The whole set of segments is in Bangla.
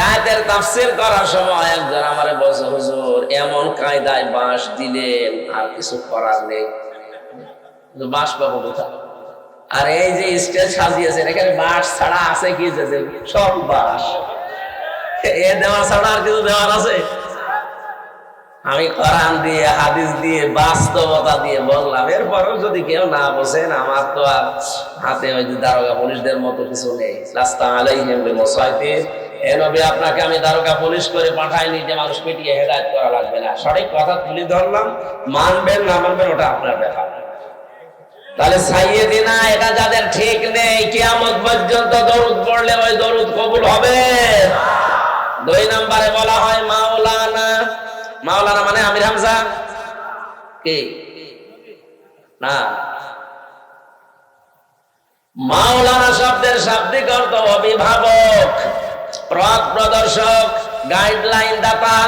আয়াতের তাফসির করার সময় একজন আমারে বলছে, হুজুর, এমন কায়দায় বাঁশ দিলেন, আর কিছু করার নেই। বাঁশ পাবো কোথায়? আর এই যে স্টেজ সাজিয়েছেন এখানে বাঁশ ছাড়া আছে কি সব বাঁশ? এ দেওয়া ছাড়া আর কিছু দেওয়ার আছে? আমি কোরআন দিয়ে, হাদিস দিয়ে, বাস্তবতা দিয়ে বললাম। এরপরেও যদি কেউ না বোঝেন, আমার তো আর হাতে ওই যে দারোগা পুলিশদের মতো কিছু নেই। রাস্তা আলাইহিম বিমসাইতির এ নবী, আপনাকে আমি দারোগা পুলিশ করে পাঠাইনি যে মানুষ পিটিয়ে হেদায়েত করা লাগবে না। সঠিক কথা তুলে ধরলাম। মানবেন না মানবেন, ওটা আপনার ব্যাপার। তাহলে সাইয়ে দিনা এটা যাদের ঠিক নেই, কিয়ামত পর্যন্ত দরুদ পড়লে ওই দরুদ কবুল হবে। দুই নম্বরে বলা হয় মাওলানা মাওলানা মানে আমির হামজা? কি? না। মাওলানা শব্দের শাব্দিক অর্থ অভিভাবক পথ প্রদর্শক গাইডলাইন দাতা।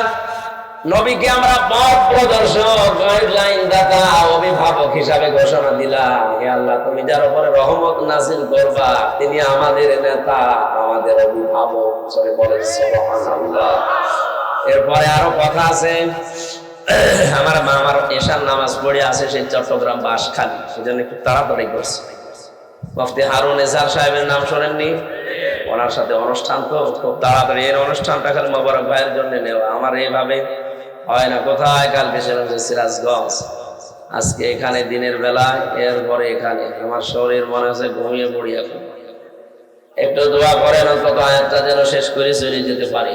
নবীকে আমরা পথ প্রদর্শক গাইডলাইন দাতা, অভিভাবক হিসাবে ঘোষণা দিলাম। হে আল্লাহ, তুমি যার উপরে রহমত নাসিল করবা, তিনি আমাদের নেতা, আমাদের অভিভাবক। বলেন, সুবহানাল্লাহ। এরপরে আরও কথা আছে। আমার মা আমার এশার নামাজ পড়ে আছে সেই চট্টগ্রাম বাসখালী সেজন্য একটু তাড়াতাড়ি করছে। মুফতি হারুন এসার সাহেবের নাম শোনেননি? ওনার সাথে অনুষ্ঠান তো খুব তাড়াতাড়ি। এর অনুষ্ঠানটা খালি মোবারক ভাইয়ের জন্য নেওয়া। আমার এইভাবে হয় না। কোথায় সেরকম যে সিরাজগঞ্জ? আজকে এখানে দিনের বেলায় এরপরে এখানে। আমার শরীর মনে হচ্ছে ঘুমিয়ে পড়ি এখন। একটু দোয়া করেন, অন্তত আয়াতটা যেন শেষ করে চলে যেতে পারি।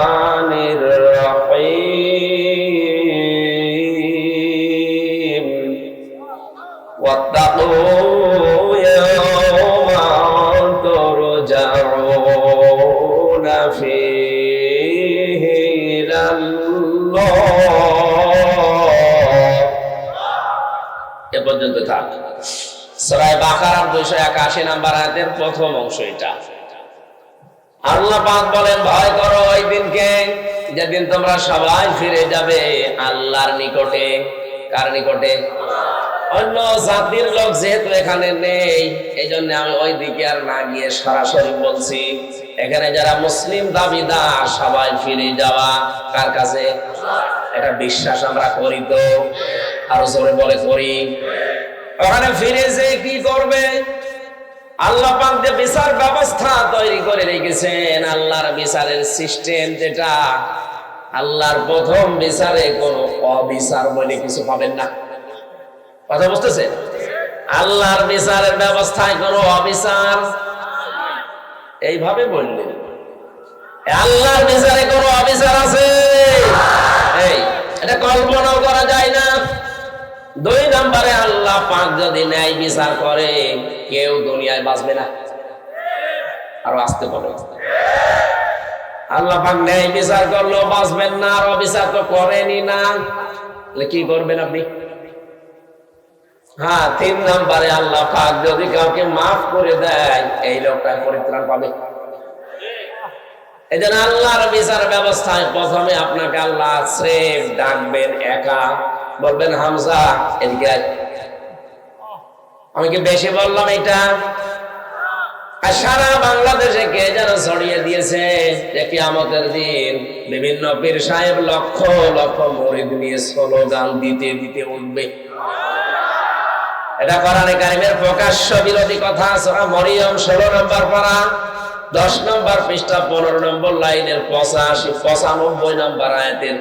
এ পর্যন্ত থাক। সরাই বাকারার দুইশো একাশি নাম্বার আয়াতের প্রথম অংশ এটা। আল্লাহ পাক বলেন, ভয় করো ওই দিনকে যেদিন তোমরা সবাই ফিরে যাবে আল্লাহর নিকটে। কার নিকটে? অন্য জাতির লোক যেহেতু এখানে নেই এই জন্য আমি ওই দিকে আর না গিয়ে সরাসরি বলছি। এখানে যারা মুসলিম দাবিদার, সবাই ফিরে যাওয়া কার কাছে? এটা বিশ্বাস আমরা করি তো। আরও জোরে বলে করি ওখানে ফিরে যে কি করবে? আল্লাহ বিচার ব্যবস্থা তৈরি করে রেখেছেন, আল্লাহর বিচারের সিস্টেম যেটা, আল্লাহর প্রথম বিচারে কোন অবিচার বলে কিছু পাবেন না। কথা বুঝতেছেন? আল্লাহর বিচারের ব্যবস্থায় কোনো অবিচার। এইভাবে বললেন। আল্লাহর বিচারে কোনো অবিচার আছে? এই, এটা কল্পনাও করা যায় না। দুই নম্বরে আল্লাহ পাক যদি ন্যায় বিচার করে, কেউ দুনিয়ায় বাঁচবে না। আরও আসতে বলো। আল্লাহ পাক ন্যায় বিচার করলেও বাঁচবেন না, আর অবিচার তো করেনি না। কি করবেন আপনি? হ্যাঁ তিন নম্বরে আল্লাহ পাক যদি কাউকে মাফ করে দেয়, এই লোকটা পরিত্রাণ পাবে। এই জন্য আল্লাহর বিচার ব্যবস্থায় প্রথমে আপনাকে আল্লাহ শ্রেফ ডাকবেন একা। বলবেন, হামজা, এদিকে। আমি কি বেশি বললাম এটা আর সারা বাংলাদেশে কে যেন ছড়িয়ে দিয়েছে যে কিয়ামতের দিন বিভিন্ন পীর সাহেব লক্ষ লক্ষ মরিদ নিয়ে স্লোগান দিতে দিতে উঠবে এটা কোরআনে কারিমের প্রকাশ্য বিরোধী কথা সূরা মরিয়ম 16 নম্বর পারা দশ নম্বর পৃষ্ঠা, পনেরো নম্বর লাইনের পঁচাশি, পঁচানব্বই নম্বর আয়াতের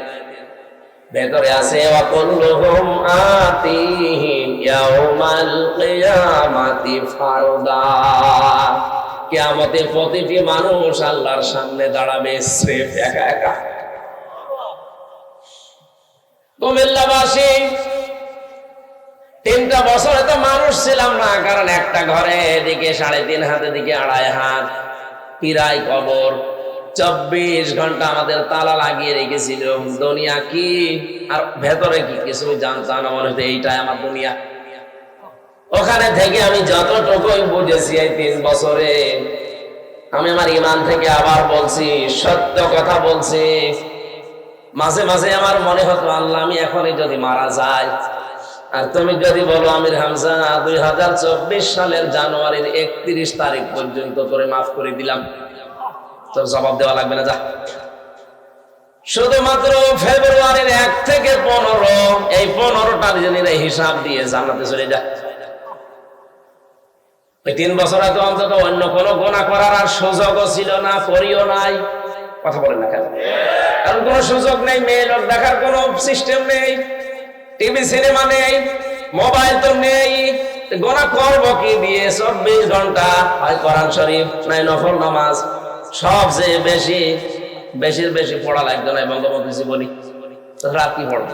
ভেতরে আছে, ওয়াকুল্লুহুম আতিহি কিয়ামাতি ফারদা। কিয়ামতে প্রতিটি মানুষ আল্লাহর সামনে দাঁড়াবে স্রেফ একা একা। কুমিল্লাবাসী, তিনটা বছরে তো মানুষ ছিলাম না, কারণ একটা ঘরে এদিকে সাড়ে তিন হাত, এদিকে আড়াই হাত। পিরাই কবর চব্বিশ ঘণ্টা আমাদের তালা লাগিয়ে রেখেছিল দুনিয়া কি? আর ভেতরে কি? কিছু জানতাম মনে হতো এইটাই আমার দুনিয়া। ওখানে থেকে আমি যতটুকুই বুঝেছি এই তিন বছরে, আমি আমার ইমান থেকে আবার বলছি, সত্য কথা বলছি। মাঝে মাঝে আমার মনে হতো, আল্লাহ, আমি এখনই যদি মারা যাই। আর তুমি যদি বলো, আমির হামজা, দুই হাজার চব্বিশ সালের জানুয়ারির একত্রিশ তারিখ পর্যন্ত করে মাফ করে দিলাম। তোর জবাব দেওয়া লাগবে না, যা। শুধুমাত্র ফেব্রুয়ারির এক থেকে পনেরো, এই পনেরোটার জন্য হিসাব দিয়ে জানাতে চলে যায় ওই তিন বছর আগে অন্তত অন্য কোনো গোনা করার আর সুযোগও ছিল না করিও নাই। কথা বলেন না কেন? কারণ কোনো সুযোগ নেই, মেয়ে লোক দেখার কোনো সিস্টেম নেই টিভি সিনেমা নেই মোবাইল তো নেই। গোনা করব কি দিয়ে? চব্বিশ ঘণ্টা হয় কোরআন শরীফ নাই নফল নামাজ। সবচেয়ে বেশি, বেশির বেশি পড়া লাগতো না, বঙ্গবন্ধু জীবনী তো রাত কি পড়ব?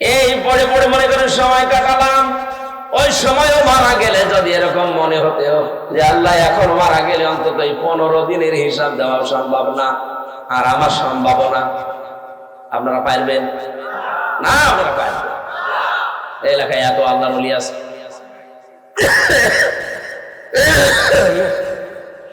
এই পড়ে পড়ে মনে করেন সময় কাটালাম। ওই সময়ও মারা গেলে যদি এরকম মনে হতে যে আল্লাহ এখন মারা গেলে অন্তত এই পনেরো দিনের হিসাব দেওয়া সম্ভব না, আর আমার সম্ভাবনা আপনারা পারবেন? না, আপনারা পারবেন এলাকায় এত আল্লাহ আছে।